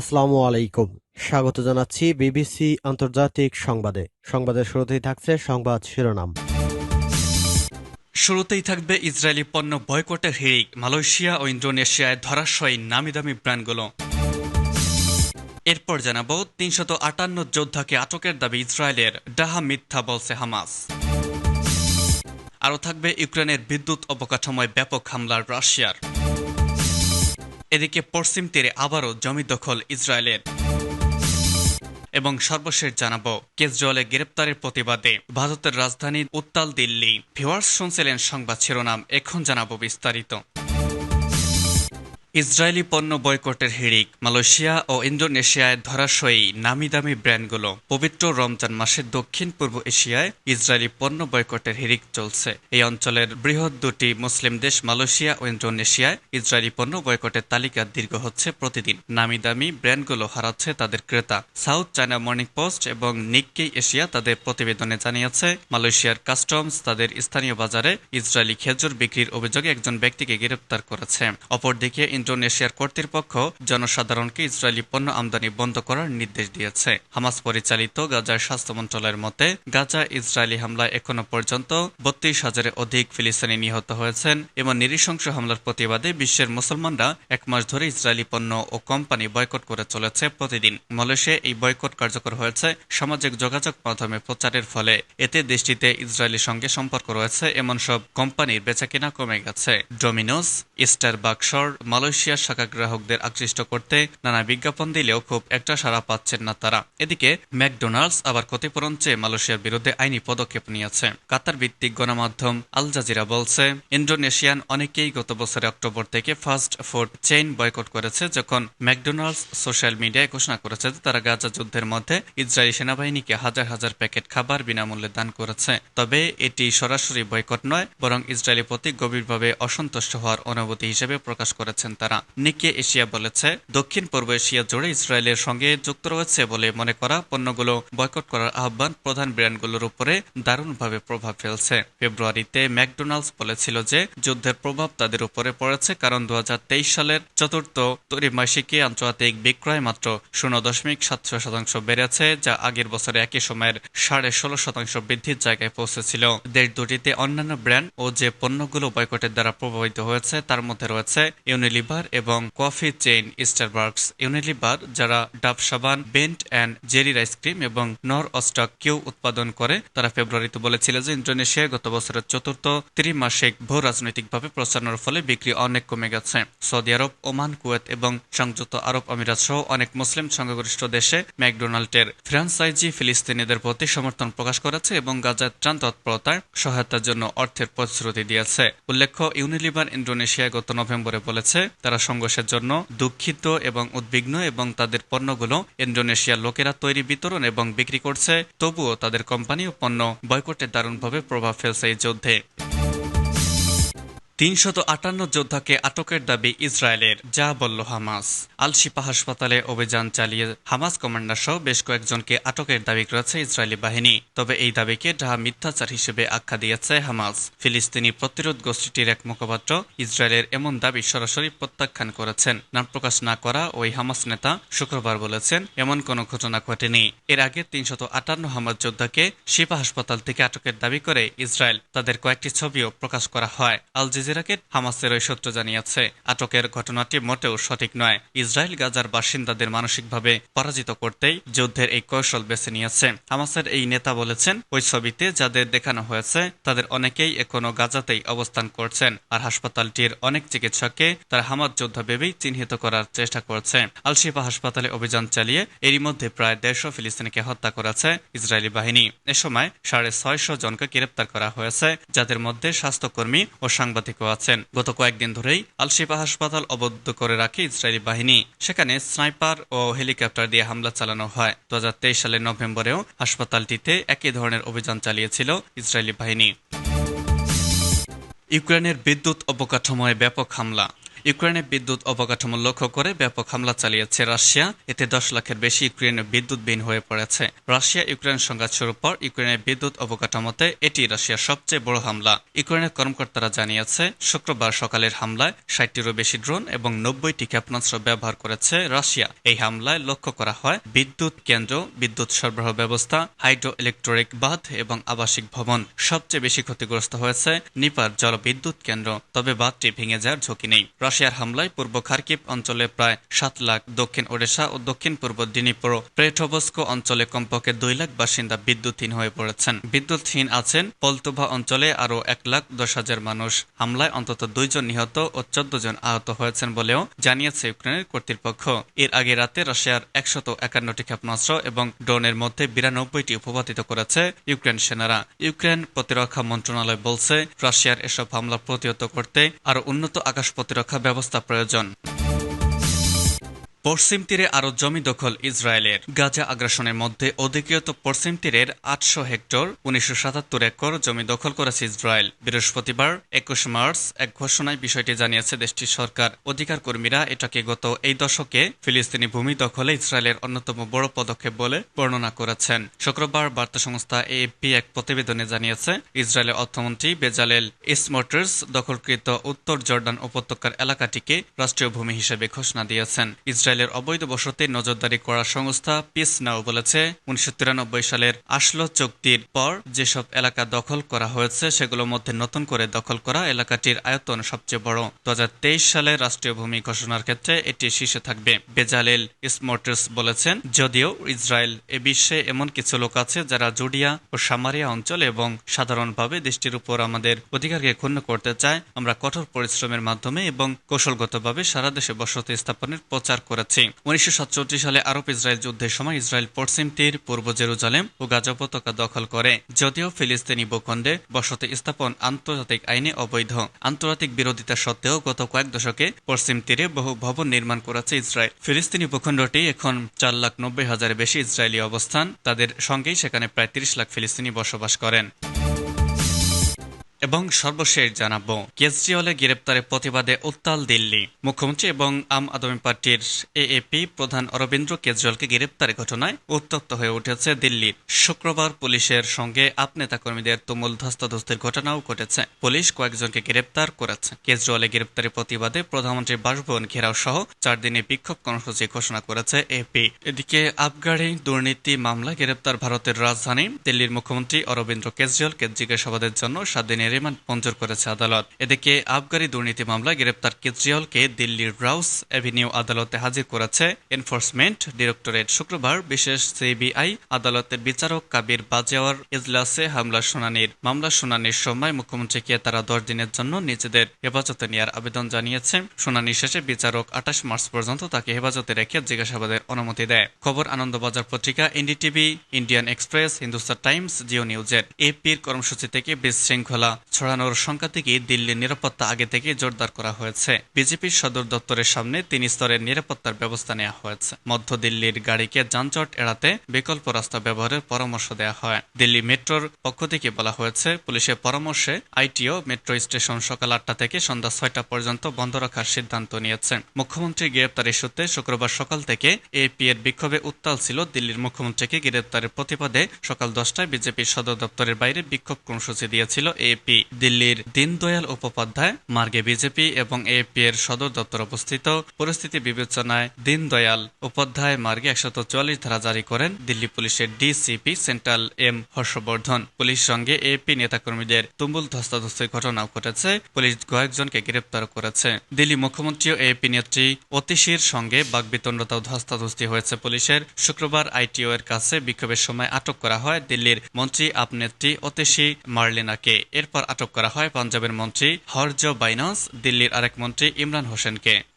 আসসালামু আলাইকুম। স্বাগত জানাচ্ছি বিবিসি আন্তর্জাতিক সংবাদে। সংবাদের শুরুতেই থাকছে সংবাদ শিরোনাম। শুরুতেই থাকবে ইসরায়েলি পণ্য বয়কটের হিড়িক। মালয়েশিয়া ও ইন্দোনেশিয়ায় ধরাশয়ী নামি দামি ব্র্যান্ডগুলো এরপর জানাব, তিনশত আটান্ন যোদ্ধাকে আটকের দাবি ইসরায়েলের। ডাহা মিথ্যা বলছে হামাস। আরও থাকবে ইউক্রেনের বিদ্যুৎ অবকাঠামোয় ব্যাপক হামলার রাশিয়ার। এদিকে পশ্চিম তীরে আবারও জমি দখল ইসরায়েলের। এবং সর্বশেষ জানাব, কেজরিওয়ালের গ্রেপ্তারের প্রতিবাদে ভারতের রাজধানী উত্তাল দিল্লি ভিওয়ার্স শুনছিলেন সংবাদ শিরোনাম, এখন জানাব বিস্তারিত। ইসরায়েলি পণ্য বয়কটের হিড়িক মালয়েশিয়া ও ইন্দোনেশিয়ায় ধরাশয়ী নামি দামি ব্র্যান্ডগুলো পবিত্র রমজান মাসে দক্ষিণ পূর্ব এশিয়ায় ইসরায়েলি পণ্য বয়কটের হিড়িক চলছে। এই অঞ্চলের বৃহৎ দুটি মুসলিম দেশ মালয়েশিয়া ও ইন্দোনেশিয়ায় ইসরায়েলি পণ্য বয়কটের তালিকা দীর্ঘ হচ্ছে প্রতিদিন। নামি দামি ব্র্যান্ডগুলো হারাচ্ছে তাদের ক্রেতা। সাউথ চায়না মর্নিং পোস্ট এবং নিক্কেই এশিয়া তাদের প্রতিবেদনে জানিয়েছে, মালয়েশিয়ার কাস্টমস তাদের স্থানীয় বাজারে ইসরায়েলি খেজুর বিক্রির অভিযোগে একজন ব্যক্তিকে গ্রেপ্তার করেছে। অপরদিকে ইন্দোনেশিয়ার কর্তৃপক্ষ জনসাধারণকে ইসরায়েলি পণ্য আমদানি বন্ধ করার নির্দেশ দিয়েছে। হামাস পরিচালিত গাজার স্বাস্থ্য মন্ত্রণালয়ের মতে, গাজা ইসরায়েলি হামলায় এখনও পর্যন্ত বত্রিশ হাজারের অধিক ফিলিস্তিনি নিহত হয়েছেন। এবং নিরীশংস হামলার প্রতিবাদে বিশ্বের মুসলমানরা এক মাস ধরে ইসরায়েলি পণ্য ও কোম্পানি বয়কট করে চলেছে প্রতিদিন। মালয়েশিয়া এই বয়কট কার্যকর হয়েছে সামাজিক যোগাযোগ মাধ্যমে প্রচারের ফলে। এতে দেশটিতে ইসরায়েলের সঙ্গে সম্পর্ক রয়েছে। এমন সব কোম্পানির বেচাকেনা কমে গেছে। ডোমিনোস ইস্টার বাক্সর মালয়েশিয়ার শাখা গ্রাহকদের আকৃষ্ট করতে নানা বিজ্ঞাপন দিলেও খুব একটা সাড়া পাচ্ছেন না তারা। এদিকে, ম্যাকডোনাল্ডস আবার ক্ষতিপূরণ চেয়ে মালয়েশিয়ার বিরুদ্ধে আইনি পদক্ষেপ নিয়েছে। কাতার ভিত্তিক গণমাধ্যম আল জাজিরা বলছে, ইন্দোনেশিয়ান অনেকেই গত বছরের অক্টোবর থেকে ফাস্ট ফুড চেইন বয়কট করেছে যখন ম্যাকডোনাল্ডস সোশ্যাল মিডিয়ায় ঘোষণা করেছে যে তারা গাজা যুদ্ধের মধ্যে ইসরায়েলি সেনাবাহিনীকে হাজার হাজার প্যাকেট খাবার বিনামূল্যে দান করেছে। তবে এটি সরাসরি বয়কট নয়, বরং ইসরায়েলি প্রতি গভীরভাবে অসন্তুষ্ট হওয়ার অনুভূতি হিসেবে প্রকাশ করেছেন তারা নিকে এশিয়া বলেছে। দক্ষিণ পূর্ব এশিয়া জুড়ে ইসরায়েলের সঙ্গে যুক্ত রয়েছে বলে মনে করা পণ্যগুলো বয়কট করার আহ্বান প্রধান ব্র্যান্ডগুলোর উপরে দারুণভাবে প্রভাব ফেলছে। ফেব্রুয়ারিতে ম্যাকডোনাল্ডস বলেছিল যে যুদ্ধের প্রভাব তাদের উপরে পড়েছে কারণ দু সালের চতুর্থ ত্রৈমাসিকে আন্তর্জাতিক বিক্রয় মাত্র শূন্য দশমিক সাতশো শতাংশ বেড়েছে, যা আগের বছরে একই সময়ের সাড়ে ষোলো শতাংশ বৃদ্ধির জায়গায় পৌঁছেছিল। দেশ দুটিতে অন্যান্য ব্র্যান্ড ও যে পণ্যগুলো বয়কটের দ্বারা প্রভাবিত হয়েছে, তার মধ্যে রয়েছে ইউনিলিভার এবং কফি চেইন স্টারবার্গস ইউনিলিভার যারা ডাব সাবান বেন্ট অ্যান্ড জেরির আইসক্রিম এবং নর অস্টক কেউ উৎপাদন করে, তারা ফেব্রুয়ারিতে বলেছিল যে ইন্দোনেশিয়ায় গত বছরের চতুর্থ ত্রিমাসিক ভূ রাজনৈতিকভাবে প্রচারণার ফলে বিক্রি অনেক কমে গেছে। সৌদি আরব, ওমান, কুয়েত এবং সংযুক্ত আরব আমিরাত সহ অনেক মুসলিম সংখ্যাগরিষ্ঠ দেশে ম্যাকডোনাল্ডের ফ্রান্সাইজি ফিলিস্তিনিদের প্রতি সমর্থন প্রকাশ করেছে এবং গাজার ত্রাণ তৎপরতার সহায়তার জন্য অর্থের প্রতিশ্রুতি দিয়েছে। উল্লেখ্য ইউনিলিভার ইন্দোনেশিয়ায় গত নভেম্বরে বলেছে তারা সংঘর্ষের জন্য দুঃখিত এবং উদ্বিগ্ন এবং তাদের পণ্যগুলো ইন্দোনেশিয়ার লোকেরা তৈরি বিতরণ এবং বিক্রি করছে। তবুও তাদের কোম্পানি ও পণ্য বয়কটের দারুণভাবে প্রভাব ফেলছে এই যুদ্ধে। তিনশত আটান্ন যোদ্ধাকে আটকের দাবি ইসরায়েলের, যা বলল হামাস। আল শিপা হাসপাতালে অভিযান চালিয়ে হামাস কমান্ডার সহ বেশ কয়েকজনকে আটকের দাবি করেছে ইসরায়েলি বাহিনী। তবে এই দাবিকে ঢাহা মিথ্যাচার হিসেবে আখ্যা দিয়েছে হামাস। ফিলিস্তিনি প্রতিরোধ গোষ্ঠীটির এক মুখপাত্র ইসরায়েলের এমন দাবি সরাসরি প্রত্যাখ্যান করেছেন। নাম প্রকাশ না করা ওই হামাস নেতা শুক্রবার বলেছেন, এমন কোনো ঘটনা ঘটেনি। এর আগে তিনশত আটান্ন হামাস যোদ্ধাকে শিপা হাসপাতাল থেকে আটকের দাবি করে ইসরায়েল তাদের কয়েকটি ছবিও প্রকাশ করা হয়। আল জাজিরাকে হামাসের ওই সূত্র জানিয়েছে। আটকের ঘটনাটি মোটেও সঠিক নয়। ইসরায়েল গাজার বাসিন্দাদের মানসিকভাবে পরাজিত করতেই যুদ্ধের এই কৌশল বেছে নিয়েছে। হামাসের এই নেতা বলেছেন, ওই ছবিতে যাদের দেখানো হয়েছে, তাদের অনেকেই এখনও গাজাতেই অবস্থান করছেন আর হাসপাতালটির অনেক চিকিৎসককে তারা হামাদ যোদ্ধা ভেবেই চিহ্নিত করার চেষ্টা করছে। আলশিফা হাসপাতালে অভিযান চালিয়ে এরই মধ্যে প্রায় দেড়শো ফিলিস্তিনিকে হত্যা করেছে ইসরায়েলি বাহিনী। এ সময় সাড়ে ছয়শো জনকে গ্রেপ্তার করা হয়েছে, যাদের মধ্যে স্বাস্থ্যকর্মী ও সাংবাদিকও আছেন। গত কয়েকদিন ধরেই আলশিফা হাসপাতাল অবদ্ধ করে রাখে ইসরায়েলি বাহিনী। সেখানে স্নাইপার ও হেলিকপ্টার দিয়ে হামলা চালানো হয়। দু হাজার তেইশ সালের নভেম্বরেও হাসপাতালটিতে একই ধরনের অভিযান চালিয়েছিল ইসরায়েলি বাহিনী। ইউক্রেনের বিদ্যুৎ অবকাঠামোয় ব্যাপক হামলা। ইউক্রেনের বিদ্যুৎ অবকাঠামো লক্ষ্য করে ব্যাপক হামলা চালিয়েছে রাশিয়া। এতে দশ লাখের বেশি ইউক্রেনের বিদ্যুৎবিহীন হয়ে পড়েছে। রাশিয়া ইউক্রেন সংঘাত শুরুর পর ইউক্রেনের বিদ্যুৎ অবকাঠামোতে এটি রাশিয়ার সবচেয়ে বড় হামলা। ইউক্রেনের কর্মকর্তারা জানিয়েছে, শুক্রবার সকালের হামলায় ষাটটিরও বেশি ড্রোন এবং নব্বইটি ক্ষেপণাস্ত্র ব্যবহার করেছে রাশিয়া। এই হামলায় লক্ষ্য করা হয়, বিদ্যুৎ কেন্দ্র, বিদ্যুৎ সরবরাহ ব্যবস্থা হাইড্রো ইলেকট্রিক বাঁধ এবং আবাসিক ভবন সবচেয়ে বেশি ক্ষতিগ্রস্ত হয়েছে নিপার জলবিদ্যুৎ কেন্দ্র। তবে বাঁধটি ভেঙে যাওয়ার ঝুঁকি নেই। রাশিয়ার হামলায় পূর্ব খার্কিভ অঞ্চলে প্রায় সাত লাখ, দক্ষিণ ওড়িশা ও দক্ষিণ পূর্ব দিনিপুর প্রেটবস্কো অঞ্চলে কমপক্ষে দুই লাখ বাসিন্দা বিদ্যুৎহীন হয়ে পড়েছেন। বিদ্যুৎহীন আছেন পলতুভা অঞ্চলে আরও এক লাখ দশ হাজার মানুষ। হামলায় অন্তত দুইজন নিহত ও চোদ্দ জন আহত হয়েছেন বলেও জানিয়েছে ইউক্রেনের কর্তৃপক্ষ। এর আগে রাতে রাশিয়ার একশত একান্নটি ক্ষেপণাস্ত্র এবং ড্রোনের মধ্যে বিরানব্বইটি উপপাতিত করেছে ইউক্রেন সেনারা। ইউক্রেন প্রতিরক্ষা মন্ত্রণালয় বলছে, রাশিয়ার এসব হামলা প্রতিহত করতে আরও উন্নত আকাশ প্রতিরক্ষা ব্যবস্থা প্রয়োজন। পশ্চিম তীরে আরও জমি দখল ইসরায়েলের। গাজা আগ্রাসনের মধ্যে অধিকৃত পশ্চিম তীরের আটশো হেক্টর, উনিশশো সাতাত্তর একর জমি দখল করেছে ইসরায়েল। বৃহস্পতিবার একুশ মার্চ এক ঘোষণায় বিষয়টি জানিয়েছে দেশটির সরকার। অধিকার কর্মীরা এটাকে গত এই দশকে ফিলিস্তিনি ভূমি দখলে ইসরায়েলের অন্যতম বড় পদক্ষেপ বলে বর্ণনা করেছেন। শুক্রবার বার্তা সংস্থা এএফপি এক প্রতিবেদনে জানিয়েছে, ইসরায়েলের অর্থমন্ত্রী বেজালেল ইসমোটার্স দখলকৃত উত্তর জর্ডান উপত্যকার এলাকাটিকে রাষ্ট্রীয় ভূমি হিসেবে ঘোষণা দিয়েছেন। ইসরায়েলের অবৈধ বসতে নজরদারি করার সংস্থা পিস নাও বলেছে, উনিশশো সালের আসলো চুক্তির পর যেসব এলাকা দখল করা হয়েছে সেগুলোর মধ্যে নতুন করে দখল করা এলাকাটির আয়তন সবচেয়ে বড়। দু সালে রাষ্ট্রীয় ভূমি ঘোষণার ক্ষেত্রে এটি শীর্ষে থাকবে। বেজালেল ইসমোটার্স বলেছেন, যদিও ইসরায়েল এ বিশ্বে এমন কিছু লোক আছে যারা জুডিয়া ও সামারিয়া অঞ্চল এবং সাধারণভাবে দেশটির উপর আমাদের অধিকারকে ক্ষুণ্ণ করতে চায়। আমরা কঠোর পরিশ্রমের মাধ্যমে এবং কৌশলগতভাবে সারা দেশে বসতি স্থাপনের প্রচার করেছি উনিশশো সালে আরব ইসরায়েল যুদ্ধের সময় ইসরায়েল পশ্চিম তীর পূর্ব জেরুজালেম ও গাজা উপত্যকা দখল করে। যদিও ফিলিস্তিনি ভূখণ্ডে বসতি স্থাপন আন্তর্জাতিক আইনে অবৈধ। আন্তর্জাতিক বিরোধিতা সত্ত্বেও গত কয়েক দশকে পশ্চিম তীরে বহু ভবন নির্মাণ করেছে ইসরায়েল। ফিলিস্তিনি ভূখণ্ডটি এখন চার লাখ নব্বই হাজারের বেশি ইসরায়েলি অবস্থান। তাদের সঙ্গেই সেখানে প্রায় তিরিশ লাখ ফিলিস্তিনি বসবাস করেন। এবং সর্বশেষ জানাব, কেজরিওয়ালের গ্রেপ্তারের প্রতিবাদে উত্তাল দিল্লি। মুখ্যমন্ত্রী এবং আম আদমি পার্টির এএপি প্রধান অরবিন্দ কেজরিওয়ালকে গ্রেপ্তারের ঘটনায় উত্তপ্ত হয়ে উঠেছে দিল্লির শুক্রবার পুলিশের সঙ্গে আপ নেতাকর্মীদের তুমুল ধস্তাধস্তির ঘটনাও ঘটেছে। পুলিশ কয়েকজনকে গ্রেপ্তার করেছে। কেজরিওয়ালের গ্রেপ্তারের প্রতিবাদে প্রধানমন্ত্রীর বাসভবন ঘেরাও সহ চার দিনে বিক্ষোভ কর্মসূচি ঘোষণা করেছে এপি এদিকে আবগারি দুর্নীতি মামলা গ্রেপ্তার ভারতের রাজধানী, দিল্লির মুখ্যমন্ত্রী অরবিন্দ কেজরিওয়ালকে জিজ্ঞাসাবাদের জন্য সাত দিনের রিমান্ড মঞ্জুর করেছে আদালত। এদিকে আবগারি দুর্নীতি মামলায় গ্রেপ্তার কেজরিওয়ালকে দিল্লির রাউস অ্যাভিনিউ আদালতে হাজির করেছে এনফোর্সমেন্ট ডিরেক্টরেট শুক্রবার, বিশেষ সিবিআই আদালতের বিচারক কাবির বাজেওয়ার ইজলাসে হামলা শুনানির মামলা শুনানির সময় মুখ্যমন্ত্রীকে তারা দশ দিনের জন্য নিজেদের হেফাজতে নেওয়ার আবেদন জানিয়েছে। শুনানি শেষে বিচারক আঠাশ মার্চ পর্যন্ত তাকে হেফাজতে রেখে জিজ্ঞাসাবাদের অনুমতি দেয়। খবর Anandabazar Patrika, NDTV, Indian Express, Hindustan Times, Jio নিউজের এপির কর্মসূচি থেকে বিশৃঙ্খলা ছড়ানোর সংখ্যা থেকে দিল্লির নিরাপত্তা আগে থেকে জোরদার করা হয়েছে। বিজেপির সদর দপ্তরের সামনে তিন স্তরের নিরাপত্তার ব্যবস্থা নেওয়া হয়েছে। মধ্য দিল্লির গাড়িকে যানজট এড়াতে বিকল্প রাস্তা ব্যবহারের পরামর্শ দেওয়া হয়। দিল্লি মেট্রোর পক্ষ থেকে বলা হয়েছে, পুলিশের পরামর্শে আইটিও মেট্রো স্টেশন সকাল আটটা থেকে সন্ধ্যা ছয়টা পর্যন্ত বন্ধ রাখার সিদ্ধান্ত নিয়েছে। মুখ্যমন্ত্রী গ্রেপ্তারের সূত্রে শুক্রবার সকাল থেকে এপি এর বিক্ষোভে উত্তাল ছিল দিল্লির মুখ্যমন্ত্রীকে গ্রেপ্তারের প্রতিবাদে সকাল দশটায় বিজেপির সদর দপ্তরের বাইরে বিক্ষোভ কর্মসূচি দিয়েছিল এপি দিল্লির দীনদয়াল উপাধ্যায় মার্গে বিজেপি এবং এপি এর সদর দপ্তর অবস্থিত পরিস্থিতি বিবেচনায় দীনদয়াল উপাধ্যায় মার্গে একশত চুয়াল্লিশ ধারা জারি করেন দিল্লি পুলিশের DCP central M Harshvardhan. Police সঙ্গে এপি নেতাকর্মীদের তুমুল ধস্তাধস্তির ঘটনাও ঘটেছে। পুলিশ কয়েকজনকে গ্রেপ্তার করেছে। দিল্লি মুখ্যমন্ত্রী ও এপি নেত্রী অতিশির সঙ্গে বাগবিতণ্ডতা ও ধস্তাধস্তি হয়েছে পুলিশের। শুক্রবার আইটিও এর কাছে বিক্ষোভের সময় আটক করা হয় দিল্লির মন্ত্রী, আপ নেত্রী অতিশী মার্লিনাকে। এরপর আটক করা হয় পাঞ্জাবের মন্ত্রী হরজ বাইনাস দিল্লির আরেক মন্ত্রী ইমরান হোসেনকে।